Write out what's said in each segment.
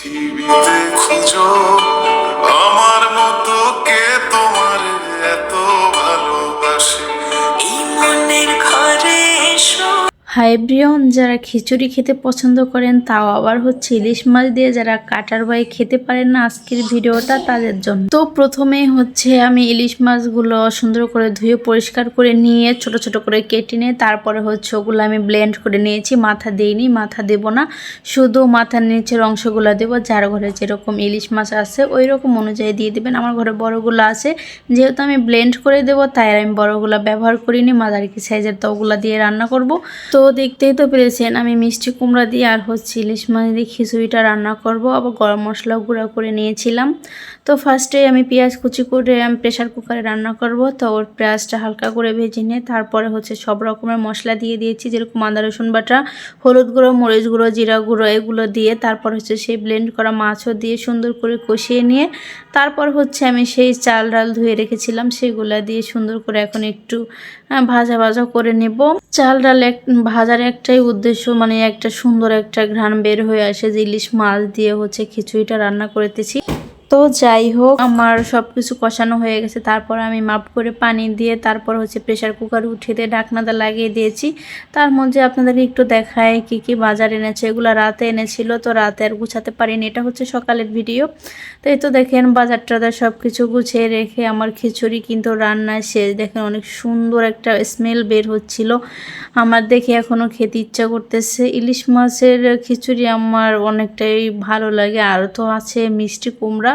পৃথিবীতে খুঁজো আমার মতো এসো হাই ব্রিয়ন যারা খিচুড়ি খেতে পছন্দ করেন, তাও আবার হচ্ছে ইলিশ মাছ দিয়ে যারা কাটার বাই খেতে পারেন না আজকের ভিডিওটা তাদের জন্য। তো প্রথমে হচ্ছে আমি ইলিশ মাছগুলো সুন্দর করে ধুয়ে পরিষ্কার করে নিয়ে ছোট ছোট করে কেটে নিয়ে তারপরে হচ্ছে ওগুলো আমি ব্লেন্ড করে নিয়েছি। মাথা দিইনি, মাথা দেব না। শুধু মাথার নিচের অংশগুলো দেবো, যার ঘরে যেরকম ইলিশ মাছ আছে ওই রকম অনুযায়ী দিয়ে দেবেন। আমার ঘরে বড়গুলো আছে, যেহেতু আমি ব্লেন্ড করে দেবো, তাই আমি বড়গুলো ব্যবহার করিনি। মাদারিকি সাইজের তো ওগুলো দিয়ে রান্না করব। তো দেখতেই তো পেরেছেন, আমি মিষ্টি কুমড়া দিয়ে আর হচ্ছে ইলিশ মাছ দিয়ে খিচুড়িটা রান্না করব। আবার গরম মশলা গুঁড়া করে নিয়েছিলাম। তো ফার্স্টে আমি পেঁয়াজ কুচি করে আমি প্রেশার কুকারে রান্না করব। তো ওর পেঁয়াজটা হালকা করে ভেজে নিয়ে তারপরে হচ্ছে সব রকমের মশলা দিয়ে দিয়েছি, যেরকম আদা, রসুন বাটা, হলুদ গুঁড়ো, মরিচ গুঁড়ো, জিরা গুঁড়ো এগুলো দিয়ে তারপর হচ্ছে সেই ব্লেন্ড করা মাছও দিয়ে সুন্দর করে কষিয়ে নিয়ে তারপর হচ্ছে আমি সেই চাল ডাল ধুয়ে রেখেছিলাম, সেগুলো দিয়ে সুন্দর করে এখন একটু ভাজা ভাজা করে নেব। চাল ডাল এক, ভাজার একটাই উদ্দেশ্য মানে একটা সুন্দর একটা ঘ্রাণ বের হয়ে আসে যে ইলিশ মাছ দিয়ে হচ্ছে খিচুড়িটা রান্না করতেছি। তো যাই হোক, আমার সব কিছু কষানো হয়ে গেছে। তারপর আমি মাপ করে পানি দিয়ে তারপর হচ্ছে প্রেশার কুকার উঠিয়ে দিয়ে ঢাকনাটা লাগিয়ে দিয়েছি। তার মধ্যে আপনাদেরকে একটু দেখায় কি কি বাজার এনেছে। এগুলো রাতে এনেছিল, তো রাতে আর গুছাতে পারিনি। এটা হচ্ছে সকালের ভিডিও। তো এই তো দেখেন বাজার টাজার সব কিছু গুছিয়ে রেখে আমার খিচুড়ি কিন্তু রান্নায় শেষ। দেখেন অনেক সুন্দর একটা স্মেল বের হচ্ছিল। আমার দেখে এখনও খেতে ইচ্ছা করতেছে। ইলিশ মাছের খিচুড়ি আমার অনেকটাই ভালো লাগে। আর তো আছে মিষ্টি কুমড়া।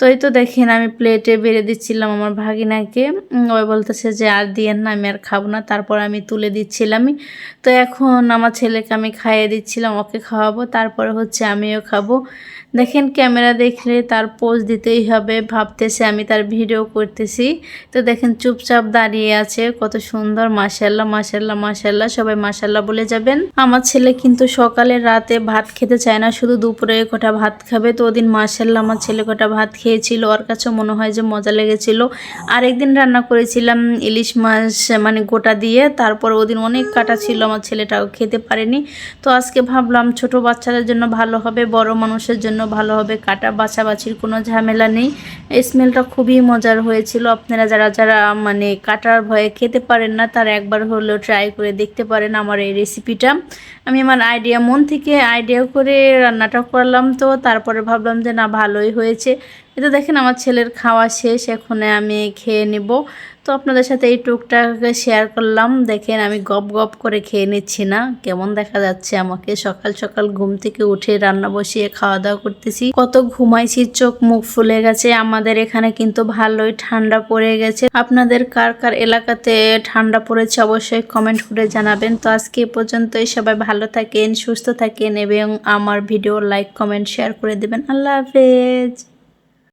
তো এই তো দেখেন আমি প্লেটে বেড়ে দিচ্ছিলাম আমার ভাগিনাকে। ওই বলতেছে যে, আর দিয়েন না, আমি আর খাব না। তারপর আমি তুলে দিচ্ছিলামই তো এখন আমার ছেলেকে আমি খাইয়ে দিচ্ছিলাম, ওকে খাওয়াবো। তারপরে হচ্ছে আমিও খাব। দেখেন ক্যামেরা দেখলে তার পোজ দিতেই হবে। ভাবতেছে আমি তার ভিডিও করতেছি। তো দেখেন চুপচাপ দাঁড়িয়ে আছে। কত সুন্দর মাসাল্লাহ মাসাল্লাহ মাসাল্লাহ সবাই মাসাল্লাহ বলে যাবেন। আমার ছেলে কিন্তু সকালে রাতে ভাত খেতে চায় না। শুধু দুপুরে কটা ভাত খাবে। তো ওদিন মাসাল্লাহ আমার ছেলে কটা ভাত খেয়েছিল, ওর কাছে মনে হয় যে মজা লেগেছিল। আরেকদিন রান্না করেছিলাম ইলিশ মাছ মানে গোটা দিয়ে, তারপর ওদিন অনেক কাটা ছিল, আমার ছেলেটাও খেতে পারেনি। তো আজকে ভাবলাম ছোট বাচ্চাদের জন্য ভালো হবে, বড় মানুষের জন্য ভালো হবে, কাটা বাছাবাছির কোনো ঝামেলা নেই। স্মেলটা খুবই মজার হয়েছিল, আপনারা যারা যারা মানে কাটার ভয়ে খেতে পারেন না, তারা একবার হলেও ট্রাই করে দেখতে পারেন আমার এই রেসিপিটা আমি আমার আইডিয়া মন থেকে আইডিয়া করে রান্নাটা করলাম তো, তারপরে ভাবলাম যে না, ভালোই হয়েছে। এটা দেখেন আমার ছেলের খাওয়া শেষ, এখন আমি খেয়ে নেব। তো আপনাদের সাথে এই টুকটাকে শেয়ার করলাম। দেখেন আমি গপ গপ করে খেয়ে নিচ্ছি না। কেমন দেখা যাচ্ছে আমাকে? সকাল সকাল ঘুম থেকে উঠে রান্না বসিয়ে খাওয়া দাওয়া করতেছি। কত ঘুমাইছি, চোখ মুখ ফুলে গেছে। আমাদের এখানে কিন্তু ভালোই ঠান্ডা পড়ে গেছে। আপনাদের কার কার এলাকাতে ঠান্ডা পড়েছে অবশ্যই কমেন্ট করে জানাবেন। তো আজকে এ পর্যন্তই। সবাই ভালো থাকেন, সুস্থ থাকেন এবং আমার ভিডিও লাইক কমেন্ট শেয়ার করে দেবেন। আল্লাহ হাফেজ।